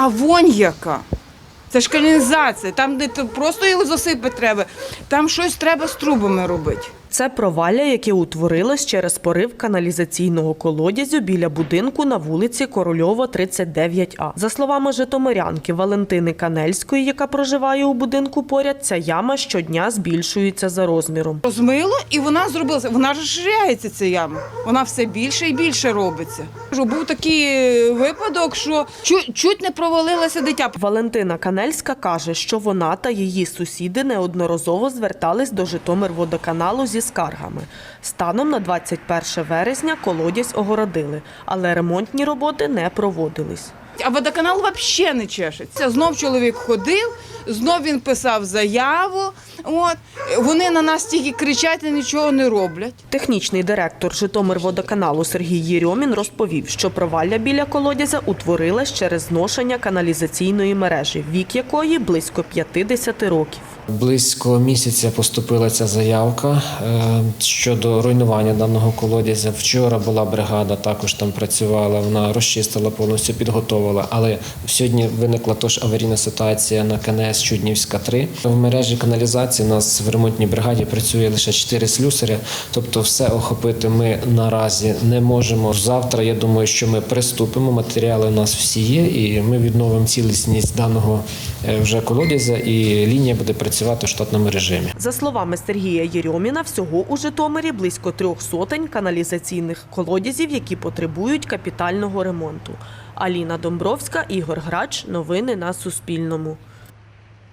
А вонь яка. Це ж каналізація, там, де то просто його засипати треба, там щось треба з трубами робити. Це провалля, яке утворилось через порив каналізаційного колодязю біля будинку на вулиці Корольова, 39А. За словами житомирянки Валентини Канельської, яка проживає у будинку поряд, ця яма щодня збільшується за розміром. Розмило, і вона зробилася. Вона ж розширяється ця яма. Вона все більше і більше робиться. Був такий е, випадок, що чуть, чуть не провалилося дитя. Валентина Канельська каже, що вона та її сусіди неодноразово звертались до Житомирводоканалу зі скаргами. Станом на 21 вересня колодязь огородили, але ремонтні роботи не проводились. А водоканал взагалі не чешеться. Знов чоловік ходив, знов він писав заяву. От вони на нас тільки кричать і нічого не роблять. Технічний директор Житомирводоканалу Сергій Єрьомін розповів, що провалля біля колодязя утворилась через зношення каналізаційної мережі, вік якої близько 50 років. Близько місяця поступила ця заявка е, щодо руйнування даного колодязя. Вчора була бригада, також там працювала. Вона розчистила повністю, підготовила. Але сьогодні виникла тож аварійна ситуація на КНС Чуднівська 3. В мережі каналізації у нас в ремонтній бригаді працює лише 4 слюсаря. Тобто, все охопити ми наразі не можемо. Завтра я думаю, що ми приступимо. Матеріали у нас всі є, і ми відновимо цілісність даного е, вже колодязя, і лінія буде працювати в штатному режимі. За словами Сергія Єрьоміна, всього у Житомирі близько трьох сотень каналізаційних колодязів, які потребують капітального ремонту. Аліна Домбровська, Ігор Грач. Новини на Суспільному.